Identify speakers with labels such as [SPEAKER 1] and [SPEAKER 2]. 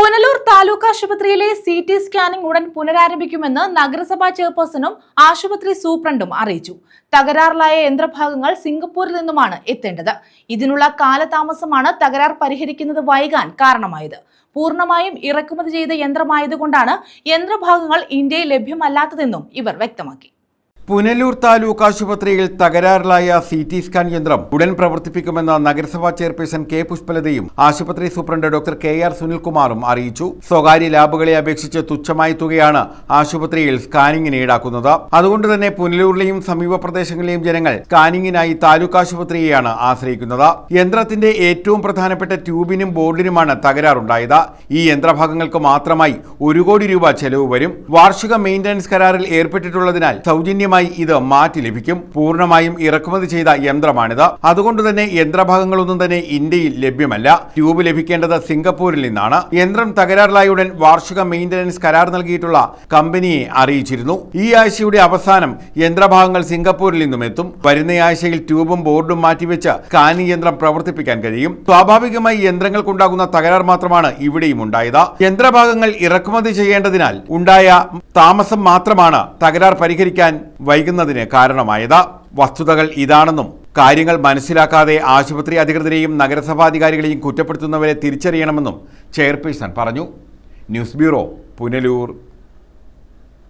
[SPEAKER 1] പുനലൂർ താലൂക്ക് ആശുപത്രിയിലെ C T scanning ഉടൻ പുനരാരംഭിക്കുമെന്ന് നഗരസഭാ ചെയർപേഴ്സണും ആശുപത്രി സൂപ്രണ്ടും അറിയിച്ചു. തകരാറിലായ യന്ത്രഭാഗങ്ങൾ സിംഗപ്പൂരിൽ നിന്നുമാണ് എത്തേണ്ടത്. ഇതിനുള്ള കാലതാമസമാണ് തകരാർ പരിഹരിക്കുന്നത് വൈകാൻ കാരണമായത്. പൂർണമായും ഇറക്കുമതി ചെയ്ത യന്ത്രമായതുകൊണ്ടാണ് യന്ത്രഭാഗങ്ങൾ ഇന്ത്യയിൽ ലഭ്യമല്ലാത്തതെന്നും ഇവർ വ്യക്തമാക്കി.
[SPEAKER 2] പുനലൂർ താലൂക്ക് ആശുപത്രിയിൽ തകരാറിലായ സി ടി സ്കാൻ യന്ത്രം ഉടൻ പ്രവർത്തിപ്പിക്കുമെന്ന് നഗരസഭാ ചെയർപേഴ്സൺ കെ പുഷ്പലതയും ആശുപത്രി സൂപ്രണ്ട് ഡോക്ടർ കെ ആർ സുനിൽകുമാറും അറിയിച്ചു. സ്വകാര്യ ലാബുകളെ അപേക്ഷിച്ച് തുച്ഛമായ തുകയാണ് ആശുപത്രിയിൽ സ്കാനിങ്ങിന് ഈടാക്കുന്നത്. അതുകൊണ്ട് തന്നെ പുനലൂരിലെയും സമീപ പ്രദേശങ്ങളിലെയും ജനങ്ങൾ സ്കാനിങ്ങിനായി താലൂക്ക് ആശുപത്രിയെയാണ് ആശ്രയിക്കുന്നത്. യന്ത്രത്തിന്റെ ഏറ്റവും പ്രധാനപ്പെട്ട ട്യൂബിനും ബോർഡിനുമാണ് തകരാറുണ്ടായത്. ഈ യന്ത്രഭാഗങ്ങൾക്ക് മാത്രമായി ഒരു കോടി രൂപ ചെലവ് വരും. വാർഷിക മെയിന്റനൻസ് കരാറിൽ ഏർപ്പെട്ടിട്ടുള്ളതിനാൽ സൗജന്യമായി ഇത് മാറ്റി ലഭിക്കും. പൂർണമായും ഇറക്കുമതി ചെയ്ത യന്ത്രമാണിത്. അതുകൊണ്ട് തന്നെ യന്ത്രഭാഗങ്ങളൊന്നും തന്നെ ഇന്ത്യയിൽ ലഭ്യമല്ല. ട്യൂബ് ലഭിക്കേണ്ടത് സിംഗപ്പൂരിൽ നിന്നാണ്. യന്ത്രം തകരാറിലായ ഉടൻ വാർഷിക മെയിന്റനൻസ് കരാർ നൽകിയിട്ടുള്ള കമ്പനിയെ അറിയിച്ചിരുന്നു. ഈ ആഴ്ചയുടെ അവസാനം യന്ത്രഭാഗങ്ങൾ സിംഗപ്പൂരിൽ നിന്നും എത്തും. വരുന്ന ആഴ്ചയിൽ ട്യൂബും ബോർഡും മാറ്റിവെച്ച് സ്കാനിംഗ് യന്ത്രം പ്രവർത്തിപ്പിക്കാൻ കഴിയും. സ്വാഭാവികമായി യന്ത്രങ്ങൾക്കുണ്ടാകുന്ന തകരാർ മാത്രമാണ് ഇവിടെയും ഉണ്ടായത്. യന്ത്രഭാഗങ്ങൾ ഇറക്കുമതി ചെയ്യേണ്ടതിനാൽ ഉണ്ടായ താമസം മാത്രമാണ് തകരാർ പരിഹരിക്കാൻ വൈകുന്നതിന് കാരണമായത്. വസ്തുതകൾ ഇതാണെന്നും കാര്യങ്ങൾ മനസ്സിലാക്കാതെ ആശുപത്രി അധികൃതരെയും നഗരസഭാധികാരികളെയും കുറ്റപ്പെടുത്തുന്നവരെ തിരിച്ചറിയണമെന്നും ചെയർപേഴ്സൺ പറഞ്ഞു. News bureau Punalur.